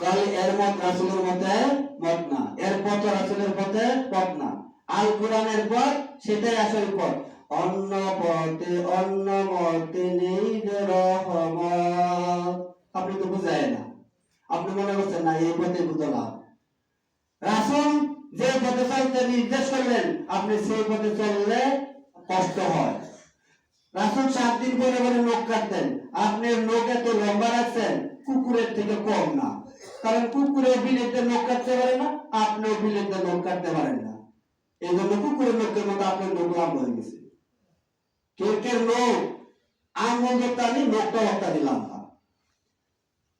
তাহলে এর মত রাসূলের মতে মত না। এর পথ রাসূলের পথে পথ না। আল কোরআনের পথ, সেটাই আসল পথ। অন্য পথে, অন্য মতে নেই আপনি তো বুঝায় না। আপনি মনে করছেন না, এই পথে বুঝলাম রাসূল যে পথে চলতে নির্দেশ করলেন, আপনি সেই পথে চললে কষ্ট হয়। রাসূল সাত দিন পরে পরে নখ কাটতেন। আপনি নখ এত লম্বা রাখছেন কুকুরের থেকে কম না। কারণ কুকুরের বিলেতে নখ কাটতে পারে না, আপনিও বিলেতে নখ কাটতে পারেন না। এই জন্য কুকুরের নখের মতো আপনার নখ লম্বা হয়ে গেছে। কেকের নখ আঙুল আমি নখটা হত্যা দিলাম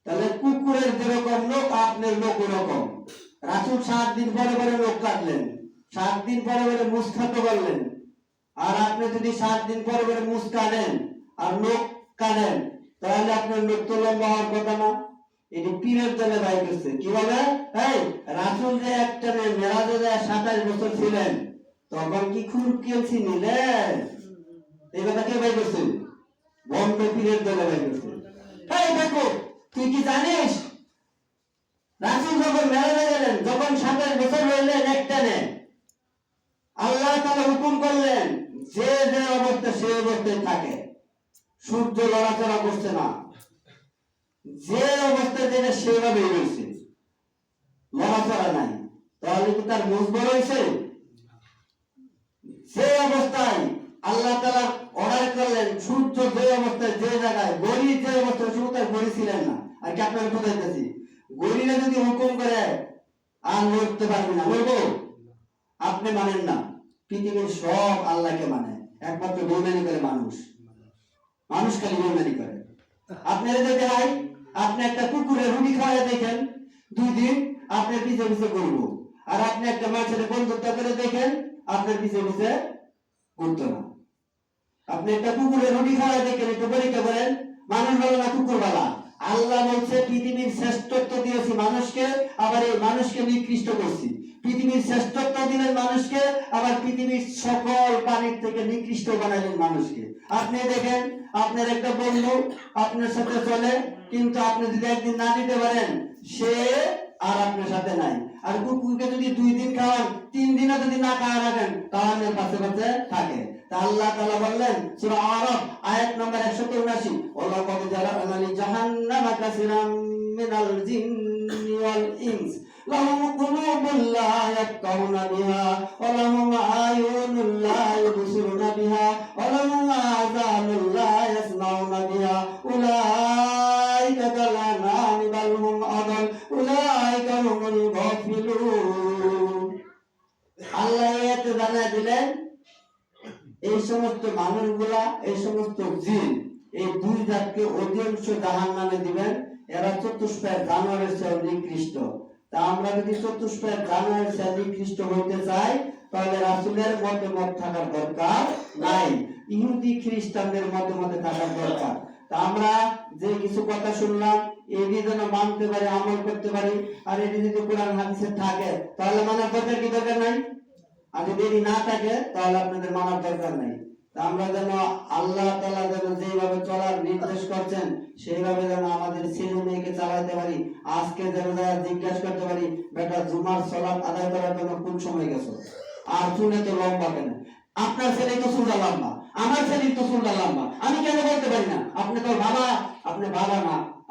তাহলে কুকুরের যেরকম লোক, আপনার লোক ওরকম। রাসুল সাত দিন পরে পরে লোক কাটলেন। সাত দিন পরে পরে মুস খাতে পারলেন। আর আপনি যদি সাত দিন পরে পরে মুস কাটেন, আর লোক কাটেন তাহলে আপনার লোক তো লম্বা হওয়ার কথা না? এটি পীরের দলে বাই করছে। কীভাবে এই, রাসুল যে একটা মেরাজে যায়, সাতাশ বছর ছিলেন, তখন কি খুব কেলছি নিলেন এই কথা কে বাই করছে? বন্ধ পীরের দলে বাই করছে। এই দেখো, তুই কি জানিস? রাসুল যখন মেলাতে গেলেন, যখন সাতাশ বছর রইলেন একটানে, আল্লাহ তালা হুকুম করলেন, যে যে অবস্থা সে অবস্থায় থাকে। সূর্য লড়াচড়া করছে না। যে অবস্থায় যেটা সেভাবেই রয়েছে লড়াচড়া নাই। তাহলে কি তার মুখ বড় হয়েছে? যে অবস্থায় আল্লাহ তালা অর্ডার করলেন সূর্য যে অবস্থায় যে জায়গায় গড়ি যে অবস্থায় তার গড়ি ছিলেন না। আর কি আপনাকে বোঝাইতেছি? গড়িরা যদি হুকুম করে, আর লড়তে পারবে না। লড়বো? আপনি মানেন না। পৃথিবীর সব আল্লাহকে মানে। একমাত্র বৈমানি করে মানুষ। মানুষ খালি বৈমানি করে। আপনারা যদি হয় আপনি একটা কুকুরের রুটি খাওয়া দেখেন, দুই দিন আপনার পিছে পিছে করব আর আপনি একটা মাছের বন্ধুত্ব করে দেখেন, আপনার পিছে পিছে করতো না। আপনি একটা কুকুরের রুটি খাওয়া দেখেন, একটু পরীক্ষা করেন, মানুষ বলে না কুকুর বলা আল্লাহ বলছে, পৃথিবীর শ্রেষ্ঠত্ব দিয়েছি মানুষকে, আবার এই মানুষকে নিকৃষ্ট করছি। পৃথিবীর শ্রেষ্ঠত্ব দিলেন মানুষকে, আবার পৃথিবীর সকল প্রাণীর থেকে নিকৃষ্ট বানালেন মানুষকে। আপনি দেখেন, আপনার একটা বন্ধু আপনার সাথে চলে, কিন্তু আপনি যদি একদিন না নিতে পারেন, সে আর আপনার সাথে নাই। আর কুকুরকে যদি দুই দিন খাওয়ান, তিন দিনও যদি না খাওয়া রাখেন, তাহলে পাশে পাশে থাকে। আল্লাহ তাআলা বললেন, সূরা আরাফ, আয়াত নম্বর 179 ওয়া লাকাদ জারানা লি জাহান্নামা কাসিরাম মিনাল জিন্নি ইনস। লা ইয়াফকাহুনা বিহা ওয়া লাহুম আয়ুনুন লা ইবসিরুনা বিহা ওয়া লাহুম আযানুন লা ইয়াসমাউনা বিহা উলাইকা কালানামি বাল হুম আদাল উলাইকা হুমুল গাফিলুন আল্লাহ এতে জানা দিলেন এই সমস্ত মানুষগুলা, এই সমস্ত জিন, এই দুই জাতকে অধিকাংশ জাহান নামে দিবেন। এরা চতুষ্পায় জানোয়ারের চেয়ে নিকৃষ্ট তা আমরা যদি চতুষ্পায় জানোয়ারের চেয়ে নিকৃষ্ট হইতে চাই তাহলে রাসুলের মতে মত থাকার দরকার নাই। ইহুদি খ্রিস্টানদের মতে মতে থাকার দরকার। তা আমরা যে কিছু কথা শুনলাম এটি যেন মানতে পারি, আমল করতে পারি, আর এটি যদি কোরআন হাদিসে থাকে, তাহলে মানার দরকার কি দরকার নাই? আর যদি না থাকে, তাহলে আপনাদের মানার দরকার নাই। আমরা যেন আল্লাহ তালা যেন যেভাবে চলার নির্দেশ করছেন, সেইভাবে যেন আমাদের ছেলে মেয়েকে চালাতে পারি, আজকে যেন যারা জিজ্ঞাসা করতে পারি, বেটা, জুমার সলাপ আদায় করার জন্য কোন সময় গেছো? আর চুলে তো লম্বা কেন? আপনার ছেলে তো চুলটা লম্বা, আমার ছেলে তো চুলটা লম্বা, আমি কেন বলতে পারি না? আপনি তো বাবা, আপনি বাবা না।